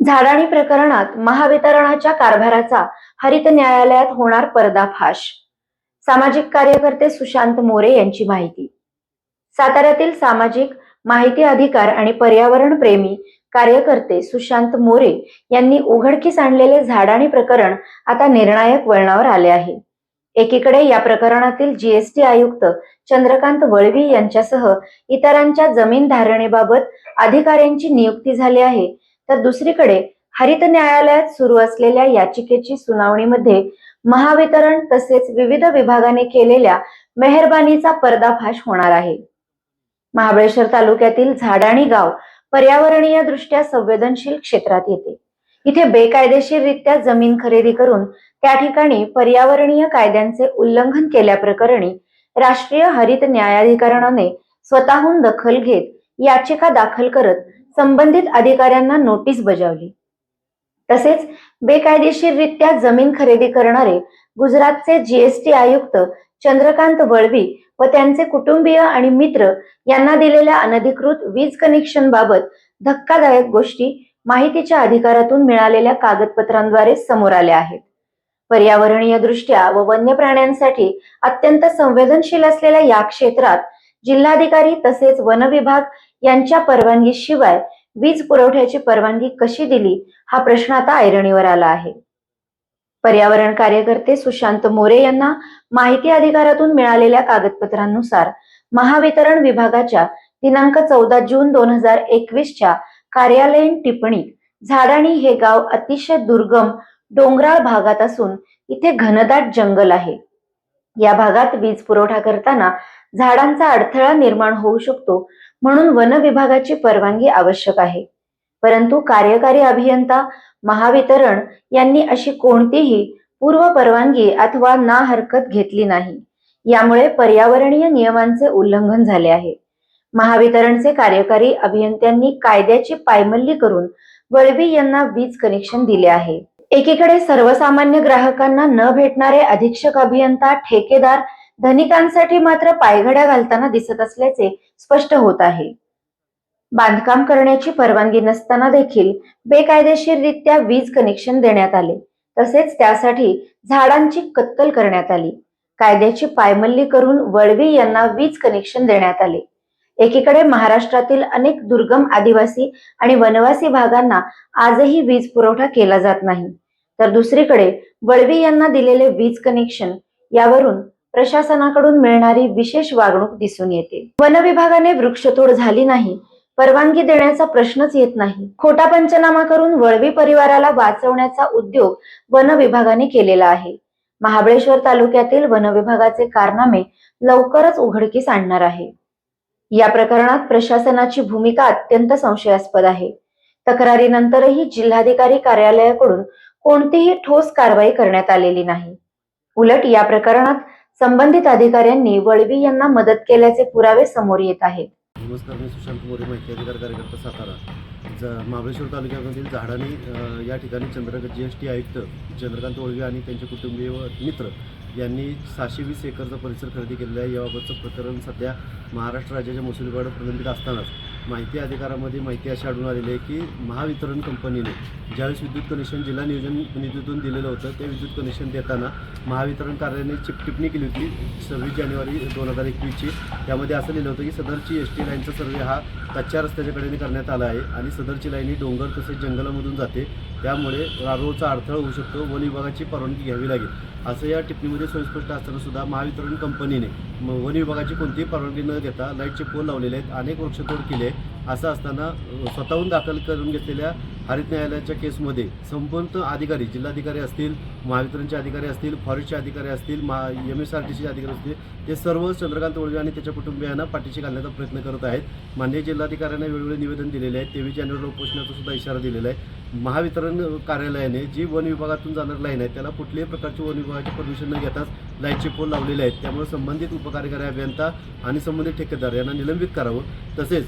झाडाणी प्रकरणात महावितरणाच्या कारभाराचा हरित न्यायालयात होणार पर्दाफाश. सामाजिक कार्यकर्ते सुशांत मोरे यांची माहिती. साताऱ्यातील सामाजिक माहिती अधिकार आणि पर्यावरण प्रेमी कार्यकर्ते सुशांत मोरे यांनी उघडकीस आणलेले झाडाणी प्रकरण आता निर्णायक वळणावर आले आहे. एकीकडे या प्रकरणातील जीएसटी आयुक्त चंद्रकांत वळवी यांच्यासह इतरांच्या जमीन धारणेबाबत अधिकाऱ्यांची नियुक्ती झाली आहे तर दुसरीकडे हरित न्यायालयात सुरू असलेल्या याचिकेची सुनावणीमध्ये महावितरण तसेच विविध विभागाने केलेल्या मेहरबानीचा पर्दाफाश होणार आहे. महाबळेश्वर तालुक्यातील झाडाणी गाव पर्यावरणीय दृष्ट्या संवेदनशील क्षेत्रात येते. इथे बेकायदेशीररित्या जमीन खरेदी करून त्या ठिकाणी पर्यावरणीय कायद्यांचे उल्लंघन केल्याप्रकरणी राष्ट्रीय हरित न्यायाधिकरणाने स्वतःहून दखल घेत याचिका दाखल करत संबंधित अधिकाऱ्यांना नोटीस बजावली. तसेच बेकायदेशीररित्या जमीन खरेदी करणारे गुजरातचे जीएसटी आयुक्त चंद्रकांत वळवी व त्यांचे कुटुंबीय आणि मित्र यांना दिलेल्या अनधिकृत वीज कनेक्शन बाबत धक्कादायक गोष्टी माहितीच्या अधिकारातून मिळालेल्या कागदपत्रांद्वारे समोर आल्या आहेत. पर्यावरणीय दृष्ट्या व वन्य प्राण्यांसाठी अत्यंत संवेदनशील असलेल्या या क्षेत्रात जिल्हाधिकारी तसेच वन विभाग यांच्या परवानगीशिवाय वीज पुरवठ्याची परवानगी कशी दिली हा प्रश्न आता ऐरणीवर आला आहे. पर्यावरण कार्यकर्ते सुशांत मोरे यांना माहिती अधिकारातून मिळालेल्या कागदपत्रांनुसार महावितरण विभागाच्या दिनांक चौदा जून दोन हजार एकवीसच्या कार्यालयीन टिप्पणीत झाडाणी हे गाव अतिशय दुर्गम डोंगराळ भागात असून इथे घनदाट जंगल आहे. या भागात वीज पुरवठा करताना झाडांचा अडथळा निर्माण होऊ शकतो म्हणून वन विभागाची परवानगी आवश्यक आहे. परंतु कार्यकारी अभियंता महावितरण यांनी अशी कोणतीही पूर्व परवानगी अथवा ना हरकत घेतली नाही. यामुळे पर्यावरणीय नियमांचे उल्लंघन झाले आहे. महावितरणचे कार्यकारी अभियंत्यांनी कायद्याची पायमल्ली करून वळवी यांना वीज कनेक्शन दिले आहे. एकीकडे सर्वसामान्य ग्राहकांना न भेटणारे अधीक्षक अभियंता ठेकेदार धनिकांसाठी मात्र पायघड्या घालताना दिसत असल्याचे स्पष्ट होत आहे. बांधकाम करण्याची परवानगी नसताना देखील बेकायदेशीररित्या वीज कनेक्शन देण्यात आले. तसेच त्यासाठी झाडांची कत्तल करण्यात आली. कायद्याची पायमल्ली करून वळवी यांना वीज कनेक्शन देण्यात आले. एकीकडे महाराष्ट्रातील अनेक दुर्गम आदिवासी आणि वनवासी भागांना आजही वीज पुरवठा केला जात नाही. तर दुसरीकडे वळवी यांना दिलेले वीज कनेक्शन यावरून प्रशासनाकडून मिळणारी विशेष वागणूक दिसून येते. वन विभागाने वृक्षतोड झाली नाही परवानगी देण्याचा प्रश्नच येत नाही. खोटा पंचनामा करून वळवी परिवाराला वाचवण्याचा उद्योग वन विभागाने केलेला आहे. महाबळेश्वर तालुक्यातील वन विभागाचे कारनामे लवकरच उघडकीस आणणार आहे. या प्रकरणात प्रशासनाची भूमिका अत्यंत संशयास्पद आहे. तक्रारीनंतरही जिल्हाधिकारी कार्यालयाकडून कोणतीही ठोस कारवाई करण्यात आलेली नाही. उलट या प्रकरणात संबंधित अधिकाऱ्यांनी वळवी यांना मदत केल्याचे पुरावे समोर येत आहेत. नमस्कार मी सुशांत मोरे माहिती अधिकार कार्यकर्ता सातारा. ज महाबळेश्वर तालुक्यामधील झाडाने या ठिकाणी चंद्रकांत जी एस टी आयुक्त चंद्रकांत ओळगे आणि त्यांचे कुटुंबीय व मित्र यांनी सहाशे वीस एकरचा परिसर खरेदी केलेला आहे. याबाबतचं प्रकरण सध्या महाराष्ट्र राज्याच्या महसूल विभागात प्रलंबित असतानाच माहिती अधिकारामध्ये माहिती अशी आढळून आलेली आहे की महावितरण कंपनीने ज्यावेळेस विद्युत कनेक्शन जिल्हा नियोजन निधीतून दिलेलं होतं ते विद्युत कनेक्शन देताना महावितरण कार्यालयाने चिप टिप्पणी केली होती सव्वीस जानेवारी दोन हजार एकवीसची. त्यामध्ये असं लिहिलं होतं की सदरची एस टी लाईनचा सर्वे हा कच्च्या रस्त्याच्या कडेने करण्यात आला आहे आणि सदरची लाईन ही डोंगर तसेच जंगलामधून जाते. त्यामुळे रारोचा अडथळा होऊ शकतो. वन विभागाची परवानगी घ्यावी लागेल. असं या टिप्पणीमध्ये सुस्पष्ट असताना सुद्धा महावितरण कंपनीने वन विभागाची कोणतीही परवानगी न घेता लाईटचे पोल लावलेले आहेत. अनेक वृक्षतोड केले आहे. असं असताना स्वतःहून दाखल करून घेतलेल्या हरित न्यायालयाच्या केसमध्ये संपूर्ण अधिकारी जिल्हाधिकारी असतील महावितरणचे अधिकारी असतील फॉरेस्टचे अधिकारी असतील मा एम एस आर टी सीचे अधिकारी असतील ते सर्व चंद्रकांत वळवे आणि त्याच्या कुटुंबियांना पाठीशी घालण्याचा प्रयत्न करत आहेत. माननीय जिल्हाधिकाऱ्यांना वेळोवेळी निवेदन दिलेले आहे. तेवीस जानेवारीला उपोषणाचा सुद्धा इशारा दिलेला आहे. महावितरण कार्यालयाने जी वन विभागातून जाणार लाईन आहे त्याला कुठल्याही प्रकारची वन विभागाची परमिशन न घेताच लाईटचे पोल लावलेले आहेत. त्यामुळे संबंधित उपकार्यकारी अभियंता आणि संबंधित ठेकेदार यांना निलंबित करावं. तसेच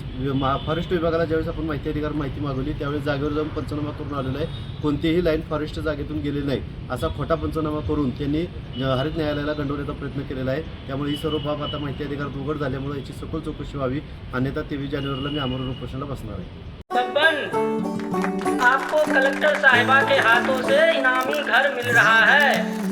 फॉरेस्ट विभागाला ज्यावेळेस आपण माहिती अधिकार माहिती मागवली त्यावेळेस जागेवर जाऊन पंचनामा करून आलेला आहे. कोणतीही लाईन फॉरेस्ट जागेतून गेली नाही. असा खोटा पंचनामा करून त्यांनी हरित न्यायालयाला गंडवण्याचा प्रयत्न केलेला आहे. त्यामुळे ही सर्व बाब आता माहिती अधिकार उघड झाल्यामुळे याची सखोल चौकशी व्हावी. अन्यथा तेवीस जानेवारीला मी आमरण उपोषणाला बसणार आहे. आपको कलेक्टर साहिबा के हाथों से इनामी घर मिल रहा है।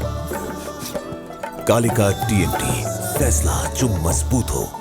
कालिका टीएमटी फैसला जो मजबूत हो।